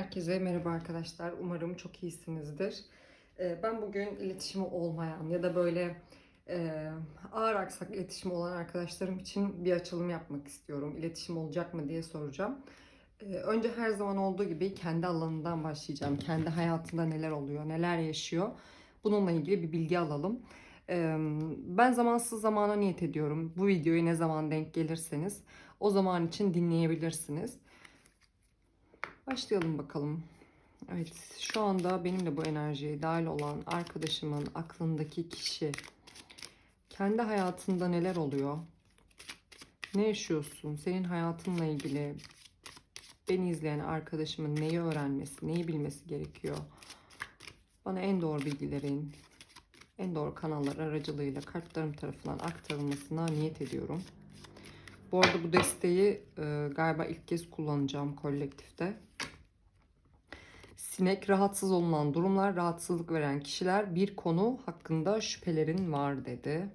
Herkese merhaba arkadaşlar. Umarım çok iyisinizdir. Ee, Ben bugün iletişimi olmayan ya da böyle e, ağır aksak iletişimi olan arkadaşlarım için bir açılım yapmak istiyorum. İletişim olacak mı diye soracağım. Ee, Önce her zaman olduğu gibi kendi alanından başlayacağım. Kendi hayatında neler oluyor, neler yaşıyor. Bununla ilgili bir bilgi alalım. Ee, Ben zamansız zamana niyet ediyorum. Bu videoyu ne zaman denk gelirseniz o zaman için dinleyebilirsiniz. Başlayalım bakalım. Evet, şu anda benimle bu enerjiye dahil olan arkadaşımın aklındaki kişi kendi hayatında neler oluyor? Ne yaşıyorsun? Senin hayatınla ilgili beni izleyen arkadaşımın neyi öğrenmesi, neyi bilmesi gerekiyor? Bana en doğru bilgilerin, en doğru kanallar aracılığıyla kartlarım tarafından aktarılmasına niyet ediyorum. Bu arada bu desteği e, galiba ilk kez kullanacağım kolektifte. Sinek rahatsız olunan durumlar, rahatsızlık veren kişiler bir konu hakkında şüphelerin var dedi.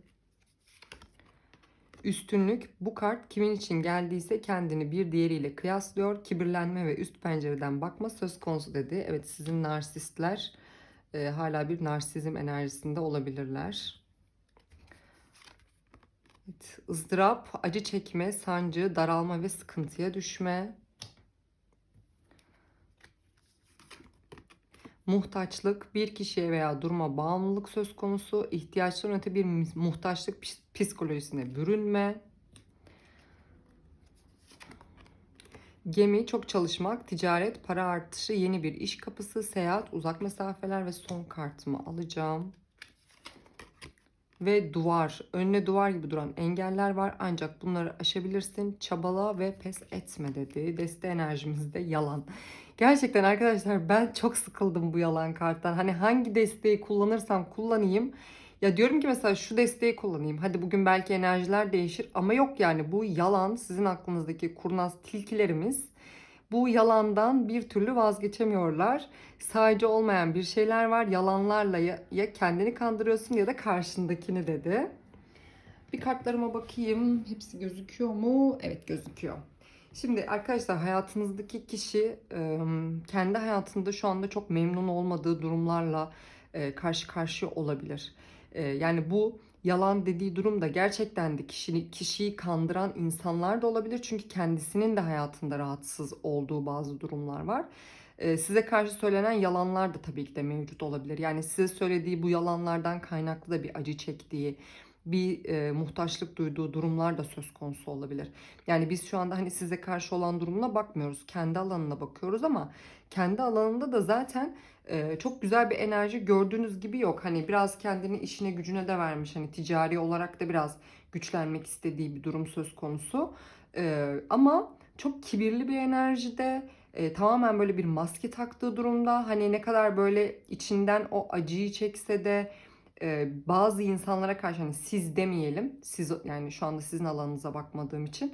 Üstünlük bu kart kimin için geldiyse kendini bir diğeriyle kıyaslıyor. Kibirlenme ve üst pencereden bakma söz konusu dedi. Evet sizin narsistler e, hala bir narsizm enerjisinde olabilirler. Evet, ızdırap, acı çekme, sancı, daralma ve sıkıntıya düşme. Muhtaçlık, bir kişiye veya duruma bağımlılık söz konusu, ihtiyaçların öte bir muhtaçlık psikolojisine bürünme. Gemi, çok çalışmak, ticaret, para artışı, yeni bir iş kapısı, seyahat, uzak mesafeler ve son kartımı alacağım. Ve duvar, önüne duvar gibi duran engeller var ancak bunları aşabilirsin. Çabala ve pes etme dedi. Deste enerjimizde yalan. Gerçekten arkadaşlar ben çok sıkıldım bu yalan karttan. Hani hangi desteği kullanırsam kullanayım. Ya diyorum ki mesela şu desteği kullanayım. Hadi bugün belki enerjiler değişir ama yok yani bu yalan sizin aklınızdaki kurnaz tilkilerimiz bu yalandan bir türlü vazgeçemiyorlar. Sadece olmayan bir şeyler var. Yalanlarla ya, ya kendini kandırıyorsun ya da karşındakini dedi. Bir kartlarıma bakayım. Hepsi gözüküyor mu? Evet gözüküyor. Şimdi arkadaşlar hayatınızdaki kişi kendi hayatında şu anda çok memnun olmadığı durumlarla e, karşı karşıya olabilir. E, Yani bu yalan dediği durum da gerçekten de kişini, kişiyi kandıran insanlar da olabilir. Çünkü kendisinin de hayatında rahatsız olduğu bazı durumlar var. E, Size karşı söylenen yalanlar da tabii ki de mevcut olabilir. Yani size söylediği bu yalanlardan kaynaklı da bir acı çektiği, bir e, muhtaçlık duyduğu durumlar da söz konusu olabilir. Yani biz şu anda hani size karşı olan durumuna bakmıyoruz. Kendi alanına bakıyoruz ama kendi alanında da zaten e, çok güzel bir enerji gördüğünüz gibi yok. Hani biraz kendini işine gücüne de vermiş. Hani ticari olarak da biraz güçlenmek istediği bir durum söz konusu. E, ama çok kibirli bir enerjide e, tamamen böyle bir maske taktığı durumda. Hani ne kadar böyle içinden o acıyı çekse de e, bazı insanlara karşı hani siz demeyelim. Siz yani şu anda sizin alanınıza bakmadığım için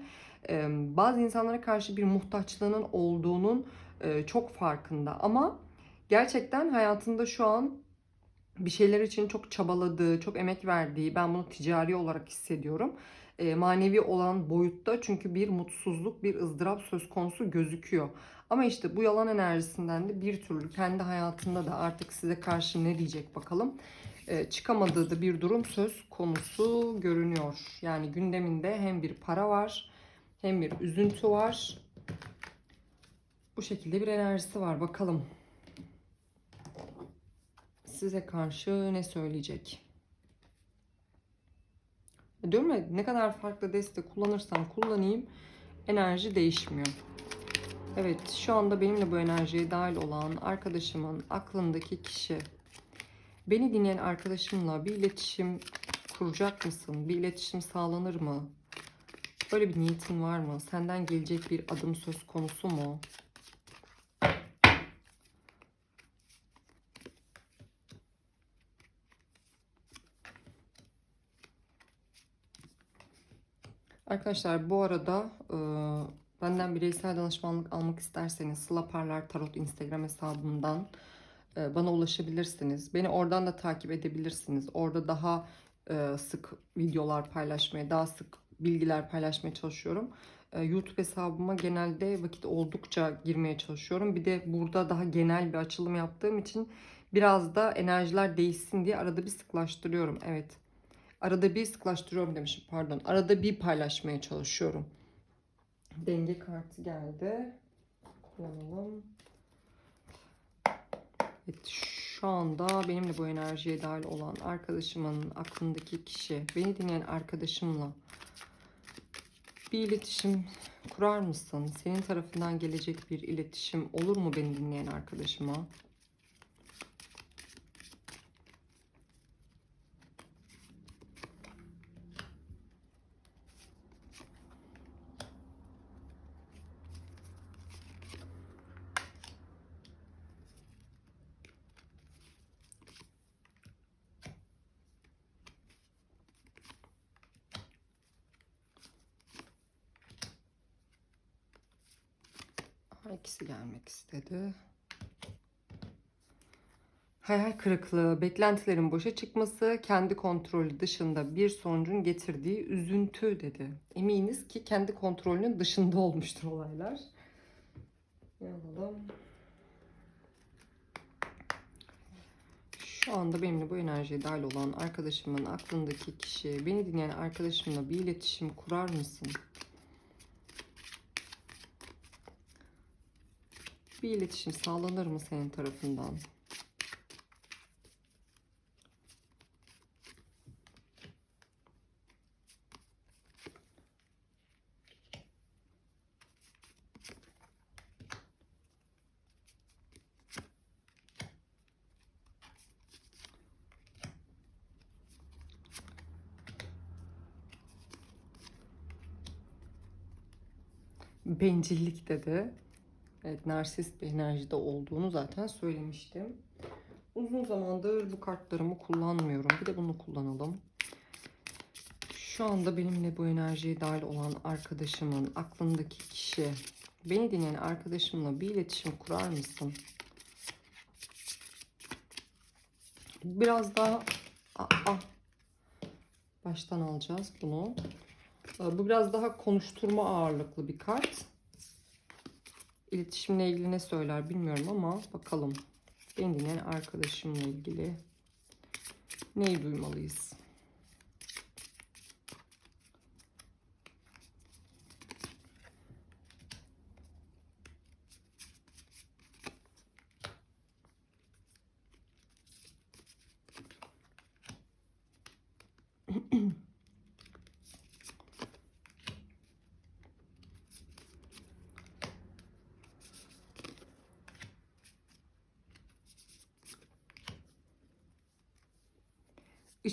e, bazı insanlara karşı bir muhtaçlığının olduğunun e, çok farkında ama gerçekten hayatında şu an bir şeyler için çok çabaladığı, çok emek verdiği, ben bunu ticari olarak hissediyorum. E, manevi olan boyutta çünkü bir mutsuzluk, bir ızdırap söz konusu gözüküyor. Ama işte bu yalan enerjisinden de bir türlü kendi hayatında da artık size karşı ne diyecek bakalım. E, çıkamadığı da bir durum söz konusu görünüyor. Yani gündeminde hem bir para var, hem bir üzüntü var. Bu şekilde bir enerjisi var. Bakalım size karşı ne söyleyecek? Diyorum ya ne kadar farklı destek kullanırsam kullanayım enerji değişmiyor. Evet şu anda benimle bu enerjiye dahil olan arkadaşımın aklındaki kişi beni dinleyen arkadaşımla bir iletişim kuracak mısın? Bir iletişim sağlanır mı? Böyle bir niyetin var mı? Senden gelecek bir adım söz konusu mu? Arkadaşlar bu arada e, benden bireysel danışmanlık almak isterseniz Sıla Tarot Instagram hesabımdan e, bana ulaşabilirsiniz. Beni oradan da takip edebilirsiniz. Orada daha e, sık videolar paylaşmaya, daha sık bilgiler paylaşmaya çalışıyorum. e, YouTube hesabıma genelde vakit oldukça girmeye çalışıyorum. Bir de burada daha genel bir açılım yaptığım için biraz da enerjiler değişsin diye arada bir sıklaştırıyorum. Evet. Arada bir sıklaştırıyorum demişim pardon. Arada bir paylaşmaya çalışıyorum. Denge kartı geldi. Kullanalım. Evet, şu anda benimle bu enerjiye dahil olan arkadaşımın aklındaki kişi, beni dinleyen arkadaşımla bir iletişim kurar mısın? Senin tarafından gelecek bir iletişim olur mu beni dinleyen arkadaşıma? İstedi. Hayal kırıklığı, beklentilerin boşa çıkması, kendi kontrolü dışında bir sonucun getirdiği üzüntü dedi. Eminiz ki kendi kontrolünün dışında olmuştur olaylar. Ne alalım? Şu anda benimle bu enerjiye dahil olan arkadaşımın aklındaki kişi, beni dinleyen arkadaşımla bir iletişim kurar mısın? Bir iletişim sağlanır mı senin tarafından? Bencillik dedi. Evet, narsist bir enerjide olduğunu zaten söylemiştim. Uzun zamandır bu kartlarımı kullanmıyorum. Bir de bunu kullanalım. Şu anda benimle bu enerjiye dahil olan arkadaşımın aklındaki kişi, beni dinleyen arkadaşımla bir iletişim kurar mısın? Biraz daha Aa, baştan alacağız bunu. Bu biraz daha konuşturma ağırlıklı bir kart. İletişimle ilgili ne söyler bilmiyorum ama bakalım. Beni dinleyen arkadaşımla ilgili neyi duymalıyız?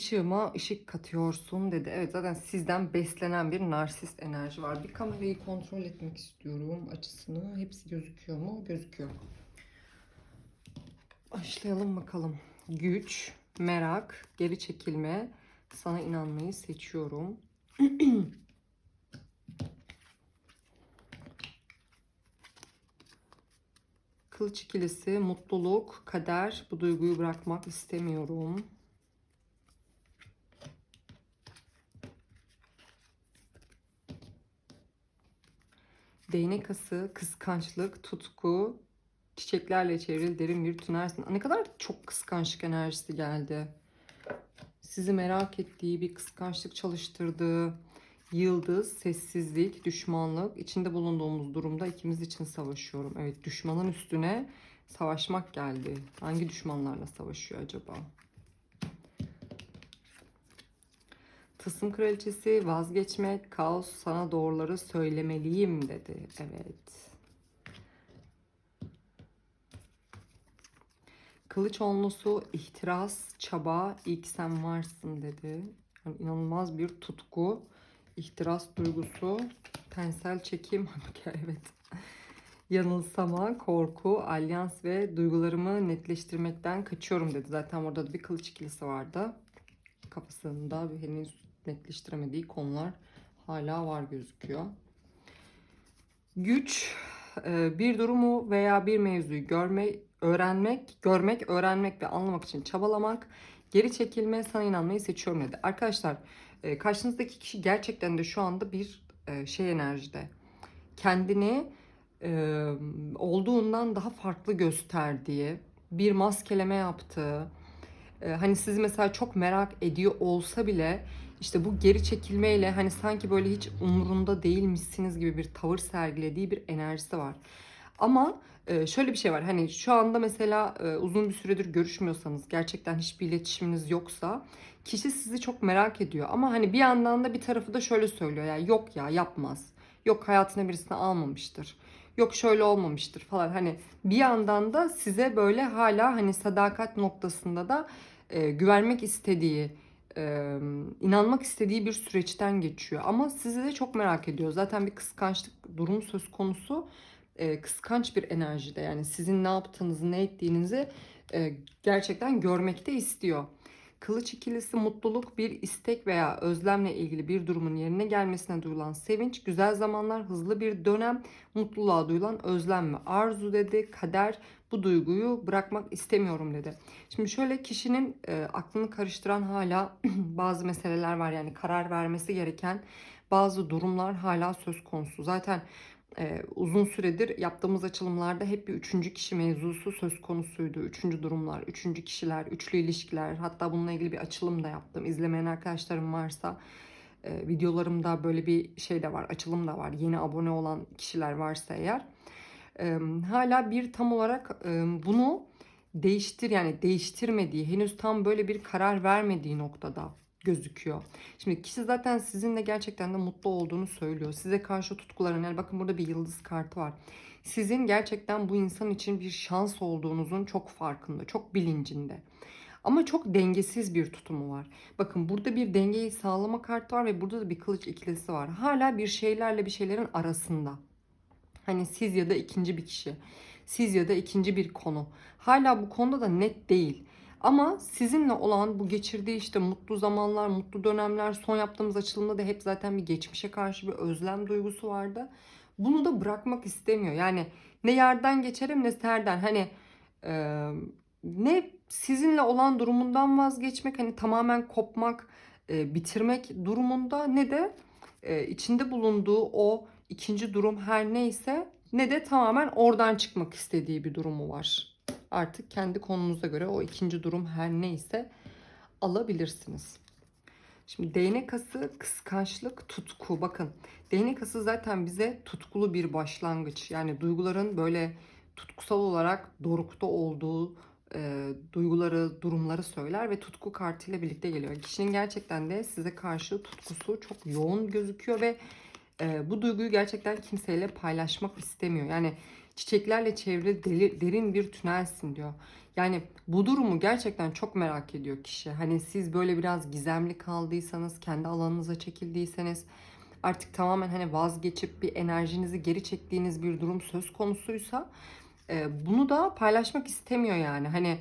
Işığıma ışık katıyorsun dedi. Evet zaten sizden beslenen bir narsist enerji var. Bir kamerayı kontrol etmek istiyorum açısını. Hepsi gözüküyor mu? Gözüküyor. Başlayalım bakalım. Güç, merak, geri çekilme. Sana inanmayı seçiyorum. Kılıç ikilisi, mutluluk, kader. Bu duyguyu bırakmak istemiyorum. Değnek ası, kıskançlık, tutku, çiçeklerle çevrili derin bir tünersin. Ne kadar çok kıskançlık enerjisi geldi. Sizi merak ettiği, bir kıskançlık çalıştırdığı, yıldız, sessizlik, düşmanlık. içinde bulunduğumuz durumda ikimiz için savaşıyorum. Evet düşmanın üstüne savaşmak geldi. Hangi düşmanlarla savaşıyor acaba? Tılsım kraliçesi vazgeçmek, kaos sana doğruları söylemeliyim dedi. Evet. Kılıç onlusu ihtiras, çaba, ilk sen varsın dedi. Yani inanılmaz bir tutku, ihtiras duygusu, tensel çekim, evet. Yanılsama, korku, alyans ve duygularımı netleştirmekten kaçıyorum dedi. Zaten orada da bir kılıç ikilisi vardı. Kafasında henüz netleştiremediği konular hala var gözüküyor. Güç, e, bir durumu veya bir mevzuyu görmek, öğrenmek, görmek, öğrenmek ve anlamak için çabalamak, geri çekilme, sana inanmayı seçiyorum dedi. Arkadaşlar, e, karşınızdaki kişi gerçekten de şu anda bir e, şey enerjide. kendini olduğundan daha farklı gösterdiği, bir maskeleme yaptığı, hani sizi mesela çok merak ediyor olsa bile işte bu geri çekilmeyle hani sanki böyle hiç umurunda değilmişsiniz gibi bir tavır sergilediği bir enerjisi var. Ama e, şöyle bir şey var. Hani şu anda mesela e, uzun bir süredir görüşmüyorsanız, gerçekten hiçbir iletişiminiz yoksa kişi sizi çok merak ediyor. Ama hani bir yandan da bir tarafı da şöyle söylüyor. Yani yok ya yapmaz. Yok hayatına birisini almamıştır. Yok şöyle olmamıştır falan. Hani bir yandan da size böyle hala hani sadakat noktasında da e, güvenmek istediği, e, inanmak istediği bir süreçten geçiyor. Ama sizi de çok merak ediyor. Zaten bir kıskançlık durumu söz konusu. E, kıskanç bir enerjide yani sizin ne yaptığınızı, ne ettiğinizi e, gerçekten görmekte istiyor. Kılıç ikilisi mutluluk, bir istek veya özlemle ilgili bir durumun yerine gelmesine duyulan sevinç, güzel zamanlar, hızlı bir dönem, mutluluğa duyulan özlem ve arzu dedi. Kader bu duyguyu bırakmak istemiyorum dedi. Şimdi şöyle kişinin e, aklını karıştıran hala bazı meseleler var yani karar vermesi gereken bazı durumlar hala söz konusu. Zaten e, uzun süredir yaptığımız açılımlarda hep bir üçüncü kişi mevzusu söz konusuydu. Üçüncü durumlar, üçüncü kişiler, üçlü ilişkiler. Hatta bununla ilgili bir açılım da yaptım. İzlemeyen arkadaşlarım varsa e, videolarımda böyle bir şey de var, açılım da var. Yeni abone olan kişiler varsa eğer. E, hala bir tam olarak e, bunu değiştir yani değiştirmediği, henüz tam böyle bir karar vermediği noktada gözüküyor. Şimdi kişi zaten sizinle gerçekten de mutlu olduğunu söylüyor. Size karşı tutkuların yani bakın burada bir yıldız kartı var. Sizin gerçekten bu insan için bir şans olduğunuzun çok farkında, çok bilincinde. Ama çok dengesiz bir tutumu var. Bakın burada bir dengeyi sağlama kartı var ve burada da bir kılıç ikilisi var. Hala bir şeylerle bir şeylerin arasında. Hani siz ya da ikinci bir kişi. Siz ya da ikinci bir konu. Hala bu konuda da net değil. Ama sizinle olan bu geçirdiği işte mutlu zamanlar, mutlu dönemler, son yaptığımız açılımda da hep zaten bir geçmişe karşı bir özlem duygusu vardı. Bunu da bırakmak istemiyor. Yani ne yerden geçerim ne serden. Hani e, ne sizinle olan durumundan vazgeçmek, hani tamamen kopmak, e, bitirmek durumunda ne de e, içinde bulunduğu o ikinci durum her neyse ne de tamamen oradan çıkmak istediği bir durumu var. Artık kendi konunuza göre o ikinci durum her neyse alabilirsiniz. Şimdi değnek ası kıskançlık, tutku. Bakın değnek ası zaten bize tutkulu bir başlangıç. Yani duyguların böyle tutkusal olarak dorukta olduğu e, duyguları, durumları söyler ve tutku kartıyla birlikte geliyor. Kişinin gerçekten de size karşı tutkusu çok yoğun gözüküyor ve e, bu duyguyu gerçekten kimseyle paylaşmak istemiyor. Yani çiçeklerle çevrili deli, derin bir tünelsin diyor. Yani bu durumu gerçekten çok merak ediyor kişi. Hani siz böyle biraz gizemli kaldıysanız, kendi alanınıza çekildiyseniz artık tamamen hani vazgeçip bir enerjinizi geri çektiğiniz bir durum söz konusuysa e, bunu da paylaşmak istemiyor yani. Hani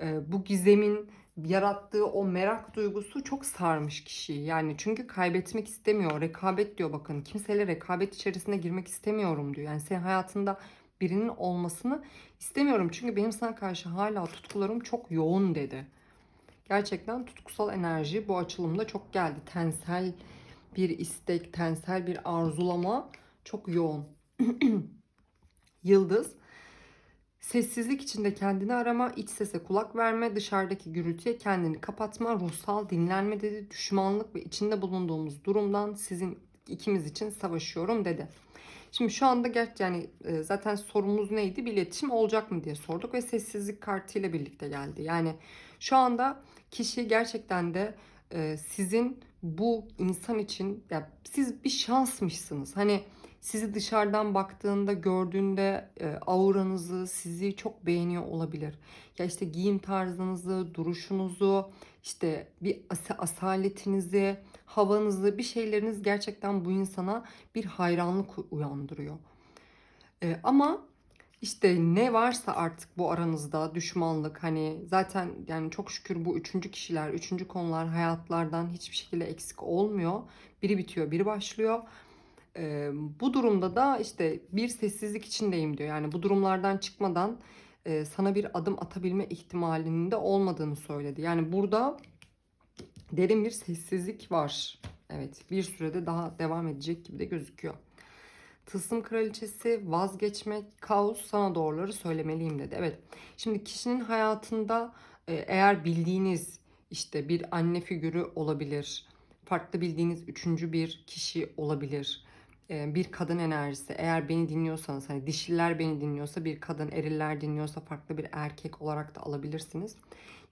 e, bu gizemin yarattığı o merak duygusu çok sarmış kişiyi. Yani çünkü kaybetmek istemiyor. Rekabet diyor bakın. Kimseyle rekabet içerisine girmek istemiyorum diyor. Yani senin hayatında birinin olmasını istemiyorum. Çünkü benim sana karşı hala tutkularım çok yoğun dedi. Gerçekten tutkusal enerji bu açılımda çok geldi. Tensel bir istek, tensel bir arzulama çok yoğun. Yıldız Sessizlik içinde kendini arama, iç sese kulak verme, dışarıdaki gürültüye kendini kapatma, ruhsal dinlenme dedi. Düşmanlık ve içinde bulunduğumuz durumdan sizin ikimiz için savaşıyorum dedi. Şimdi şu anda gerçi yani e, zaten sorumuz neydi? Bir iletişim olacak mı diye sorduk ve sessizlik kartıyla birlikte geldi. Yani şu anda kişi gerçekten de e, sizin bu insan için ya siz bir şansmışsınız. Hani sizi dışarıdan baktığında gördüğünde e, auranızı sizi çok beğeniyor olabilir. Ya işte giyim tarzınızı, duruşunuzu, işte bir as asaletinizi, havanızı, bir şeyleriniz gerçekten bu insana bir hayranlık uyandırıyor. E, ama işte ne varsa artık bu aranızda düşmanlık hani zaten yani çok şükür bu üçüncü kişiler, üçüncü konular hayatlardan hiçbir şekilde eksik olmuyor. Biri bitiyor, biri başlıyor. E, bu durumda da işte bir sessizlik içindeyim diyor. Yani bu durumlardan çıkmadan e, sana bir adım atabilme ihtimalinin de olmadığını söyledi. Yani burada derin bir sessizlik var. Evet bir sürede daha devam edecek gibi de gözüküyor. Tılsım kraliçesi, vazgeçmek, kaos, sana doğruları söylemeliyim dedi. Evet. Şimdi kişinin hayatında eğer bildiğiniz işte bir anne figürü olabilir. Farklı bildiğiniz üçüncü bir kişi olabilir. E, bir kadın enerjisi. Eğer beni dinliyorsanız hani dişiler beni dinliyorsa bir kadın, eriller dinliyorsa farklı bir erkek olarak da alabilirsiniz.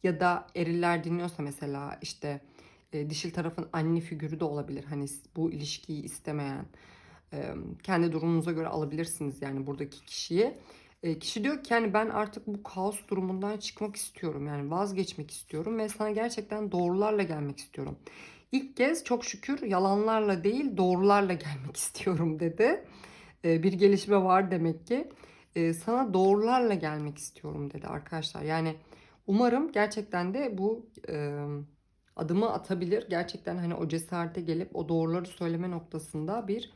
Ya da eriller dinliyorsa mesela işte e, dişil tarafın anne figürü de olabilir. Hani bu ilişkiyi istemeyen e, kendi durumunuza göre alabilirsiniz yani buradaki kişiyi. Kişi diyor ki yani ben artık bu kaos durumundan çıkmak istiyorum. Yani vazgeçmek istiyorum ve sana gerçekten doğrularla gelmek istiyorum. İlk kez çok şükür yalanlarla değil doğrularla gelmek istiyorum dedi. E, bir gelişme var demek ki. E, sana doğrularla gelmek istiyorum dedi arkadaşlar. Yani umarım gerçekten de bu adımı atabilir. Gerçekten hani o cesarete gelip o doğruları söyleme noktasında bir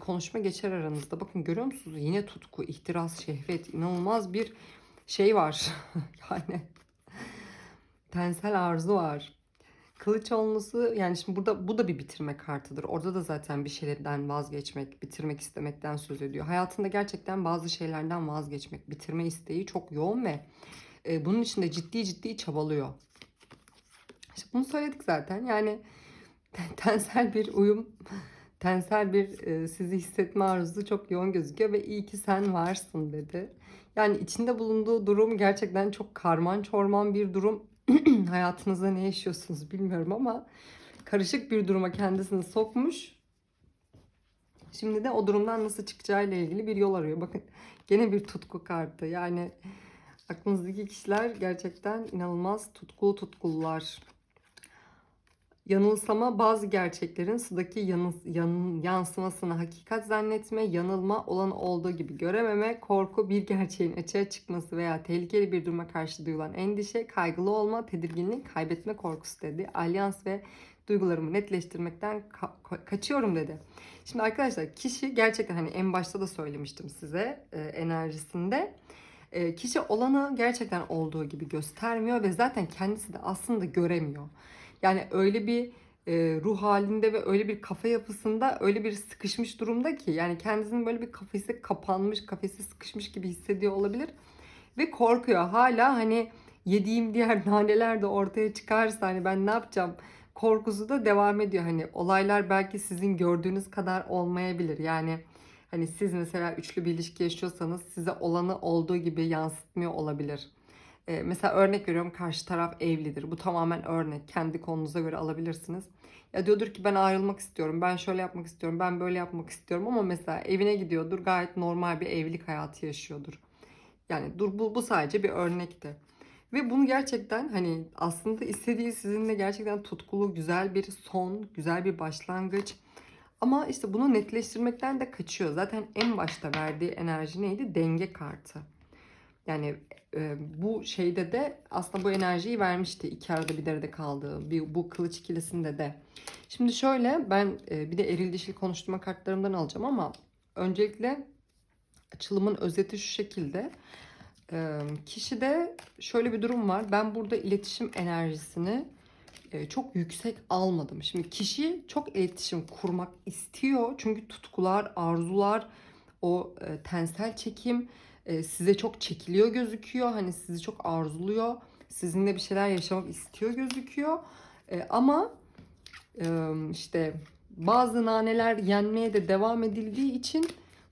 konuşma geçer aranızda. Bakın görüyor musunuz? Yine tutku, ihtiras, şehvet inanılmaz bir şey var. yani tensel arzu var. Kılıç olması yani şimdi burada bu da bir bitirme kartıdır. Orada da zaten bir şeylerden vazgeçmek, bitirmek istemekten söz ediyor. Hayatında gerçekten bazı şeylerden vazgeçmek, bitirme isteği çok yoğun ve e, bunun için de ciddi ciddi çabalıyor. İşte bunu söyledik zaten. Yani tensel bir uyum, tensel bir e, sizi hissetme arzusu çok yoğun gözüküyor ve iyi ki sen varsın dedi. Yani içinde bulunduğu durum gerçekten çok karman çorman bir durum. Hayatınızda ne yaşıyorsunuz bilmiyorum ama karışık bir duruma kendisini sokmuş. Şimdi de o durumdan nasıl çıkacağıyla ilgili bir yol arıyor. Bakın gene bir tutku kartı. Yani aklınızdaki kişiler gerçekten inanılmaz tutkulu tutkullar yanılsama bazı gerçeklerin sıdaki yanı, yan, yansımasını hakikat zannetme, yanılma, olan olduğu gibi görememe, korku, bir gerçeğin açığa çıkması veya tehlikeli bir duruma karşı duyulan endişe, kaygılı olma, tedirginlik, kaybetme korkusu dedi. Alyans ve duygularımı netleştirmekten ka- kaçıyorum dedi. Şimdi arkadaşlar kişi gerçekten hani en başta da söylemiştim size e, enerjisinde. E, kişi olanı gerçekten olduğu gibi göstermiyor ve zaten kendisi de aslında göremiyor. Yani öyle bir e, ruh halinde ve öyle bir kafa yapısında öyle bir sıkışmış durumda ki yani kendisinin böyle bir kafesi kapanmış, kafesi sıkışmış gibi hissediyor olabilir ve korkuyor. Hala hani yediğim diğer naneler de ortaya çıkarsa hani ben ne yapacağım korkusu da devam ediyor. Hani olaylar belki sizin gördüğünüz kadar olmayabilir. Yani hani siz mesela üçlü bir ilişki yaşıyorsanız size olanı olduğu gibi yansıtmıyor olabilir. E, mesela örnek veriyorum karşı taraf evlidir. Bu tamamen örnek. Kendi konunuza göre alabilirsiniz. Ya diyordur ki ben ayrılmak istiyorum. Ben şöyle yapmak istiyorum. Ben böyle yapmak istiyorum. Ama mesela evine gidiyordur. Gayet normal bir evlilik hayatı yaşıyordur. Yani dur bu, bu sadece bir örnekti. Ve bunu gerçekten hani aslında istediği sizinle gerçekten tutkulu, güzel bir son, güzel bir başlangıç. Ama işte bunu netleştirmekten de kaçıyor. Zaten en başta verdiği enerji neydi? Denge kartı. Yani e, bu şeyde de aslında bu enerjiyi vermişti. iki arada bir derede kaldığı bir, bu kılıç ikilisinde de. Şimdi şöyle ben e, bir de eril dişil konuşturma kartlarımdan alacağım ama öncelikle açılımın özeti şu şekilde. E, kişide şöyle bir durum var. Ben burada iletişim enerjisini e, çok yüksek almadım. Şimdi kişi çok iletişim kurmak istiyor. Çünkü tutkular, arzular, o e, tensel çekim size çok çekiliyor gözüküyor. Hani sizi çok arzuluyor. Sizinle bir şeyler yaşamak istiyor gözüküyor. Ama işte bazı naneler yenmeye de devam edildiği için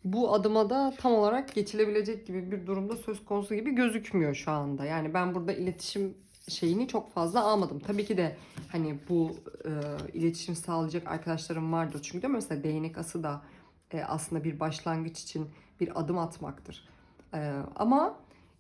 bu adıma da tam olarak geçilebilecek gibi bir durumda söz konusu gibi gözükmüyor şu anda. Yani ben burada iletişim şeyini çok fazla almadım. Tabii ki de hani bu e, iletişim sağlayacak arkadaşlarım vardır. Çünkü de mesela değnek ası da e, aslında bir başlangıç için bir adım atmaktır. Ee, ama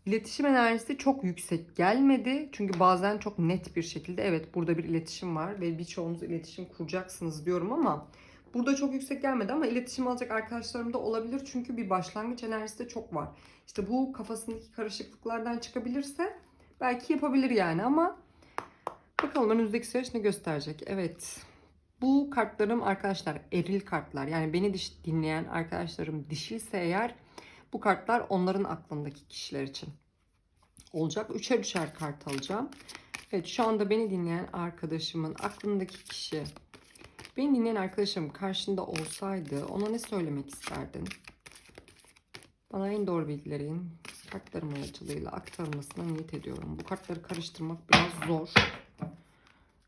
iletişim enerjisi çok yüksek gelmedi. Çünkü bazen çok net bir şekilde evet burada bir iletişim var ve birçoğunuz iletişim kuracaksınız diyorum ama burada çok yüksek gelmedi ama iletişim alacak arkadaşlarım da olabilir. Çünkü bir başlangıç enerjisi de çok var. İşte bu kafasındaki karışıklıklardan çıkabilirse belki yapabilir yani ama bakalım önümüzdeki süreç ne gösterecek. Evet. Bu kartlarım arkadaşlar eril kartlar. Yani beni dinleyen arkadaşlarım dişilse eğer bu kartlar onların aklındaki kişiler için olacak. Üçer üçer kart alacağım. Evet şu anda beni dinleyen arkadaşımın aklındaki kişi Beni dinleyen arkadaşım karşında olsaydı ona ne söylemek isterdin? Bana en doğru bilgilerin kartlarım aracılığıyla aktarılmasına niyet ediyorum. Bu kartları karıştırmak biraz zor.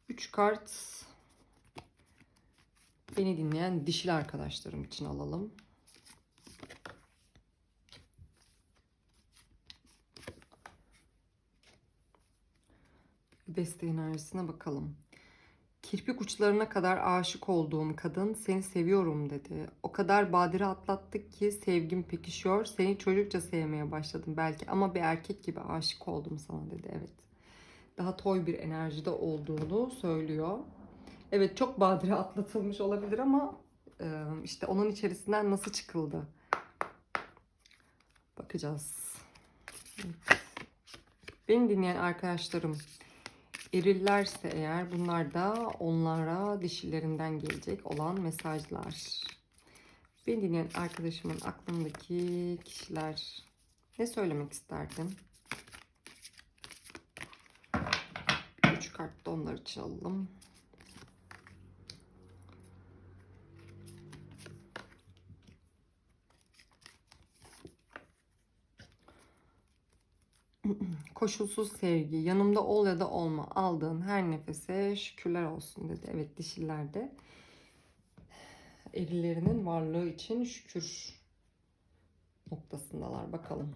3 kart beni dinleyen dişil arkadaşlarım için alalım. Deste enerjisine bakalım. Kirpik uçlarına kadar aşık olduğum kadın seni seviyorum dedi. O kadar badire atlattık ki sevgim pekişiyor. Seni çocukça sevmeye başladım belki ama bir erkek gibi aşık oldum sana dedi. Evet. Daha toy bir enerjide olduğunu söylüyor. Evet çok badire atlatılmış olabilir ama e, işte onun içerisinden nasıl çıkıldı? Bakacağız. Evet. Beni dinleyen arkadaşlarım erillerse eğer bunlar da onlara dişilerinden gelecek olan mesajlar. Beni dinleyen arkadaşımın aklındaki kişiler ne söylemek isterdin? Üç kart da onlar için Koşulsuz sevgi, yanımda ol ya da olma, aldığın her nefese şükürler olsun dedi. Evet dişillerde erilerinin varlığı için şükür noktasındalar. Bakalım.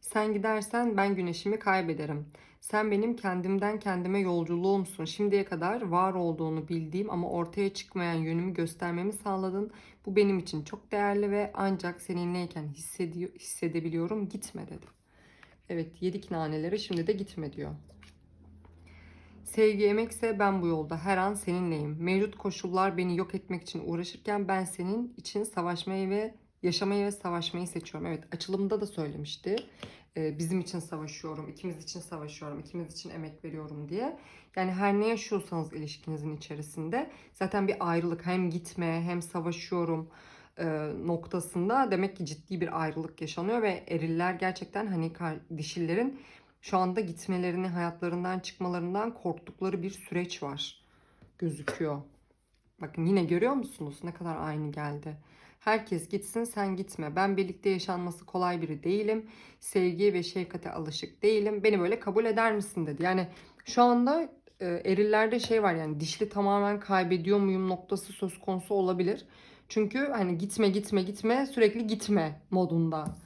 Sen gidersen ben güneşimi kaybederim. Sen benim kendimden kendime yolculuğumsun. Şimdiye kadar var olduğunu bildiğim ama ortaya çıkmayan yönümü göstermemi sağladın. Bu benim için çok değerli ve ancak seninleyken hissediyor, hissedebiliyorum. Gitme dedi. Evet yedik naneleri şimdi de gitme diyor. Sevgi emekse ben bu yolda her an seninleyim. Mevcut koşullar beni yok etmek için uğraşırken ben senin için savaşmayı ve yaşamayı ve savaşmayı seçiyorum. Evet açılımda da söylemişti. Ee, bizim için savaşıyorum, ikimiz için savaşıyorum, ikimiz için emek veriyorum diye. Yani her ne yaşıyorsanız ilişkinizin içerisinde zaten bir ayrılık hem gitme hem savaşıyorum e, noktasında demek ki ciddi bir ayrılık yaşanıyor ve eriller gerçekten hani dişillerin şu anda gitmelerini, hayatlarından çıkmalarından korktukları bir süreç var gözüküyor. Bakın yine görüyor musunuz ne kadar aynı geldi. Herkes gitsin sen gitme. Ben birlikte yaşanması kolay biri değilim. Sevgiye ve şefkate alışık değilim. Beni böyle kabul eder misin dedi. Yani şu anda e, erillerde şey var yani dişli tamamen kaybediyor muyum noktası söz konusu olabilir. Çünkü hani gitme gitme gitme sürekli gitme modunda.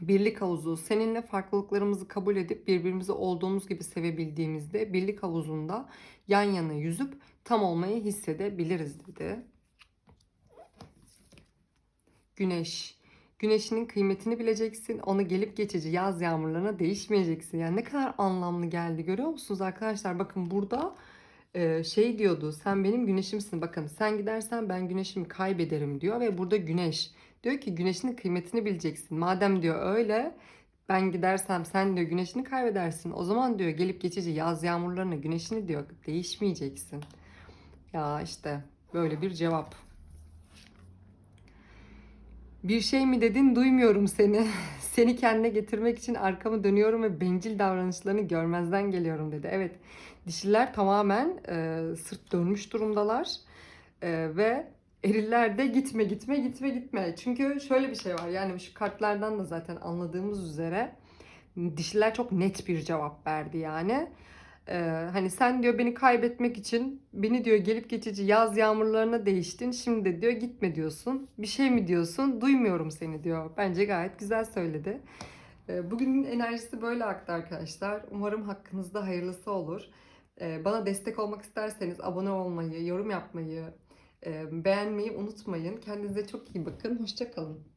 Birlik havuzu seninle farklılıklarımızı kabul edip birbirimizi olduğumuz gibi sevebildiğimizde birlik havuzunda yan yana yüzüp tam olmayı hissedebiliriz dedi. Güneş. Güneşinin kıymetini bileceksin. Onu gelip geçici yaz yağmurlarına değişmeyeceksin. Yani ne kadar anlamlı geldi görüyor musunuz arkadaşlar? Bakın burada e, şey diyordu. Sen benim güneşimsin. Bakın sen gidersen ben güneşimi kaybederim diyor. Ve burada güneş. Diyor ki güneşinin kıymetini bileceksin. Madem diyor öyle ben gidersem sen diyor güneşini kaybedersin. O zaman diyor gelip geçici yaz yağmurlarına güneşini diyor değişmeyeceksin. Ya işte böyle bir cevap. Bir şey mi dedin duymuyorum seni. Seni kendine getirmek için arkamı dönüyorum ve bencil davranışlarını görmezden geliyorum dedi. Evet dişiler tamamen e, sırt dönmüş durumdalar. E, ve eriller de gitme gitme gitme gitme. Çünkü şöyle bir şey var yani şu kartlardan da zaten anladığımız üzere dişiler çok net bir cevap verdi yani. Ee, hani sen diyor beni kaybetmek için beni diyor gelip geçici yaz yağmurlarına değiştin. Şimdi de diyor gitme diyorsun. Bir şey mi diyorsun? Duymuyorum seni diyor. Bence gayet güzel söyledi. Ee, bugünün enerjisi böyle aktı arkadaşlar. Umarım hakkınızda hayırlısı olur. Ee, bana destek olmak isterseniz abone olmayı, yorum yapmayı, e, beğenmeyi unutmayın. Kendinize çok iyi bakın. Hoşçakalın.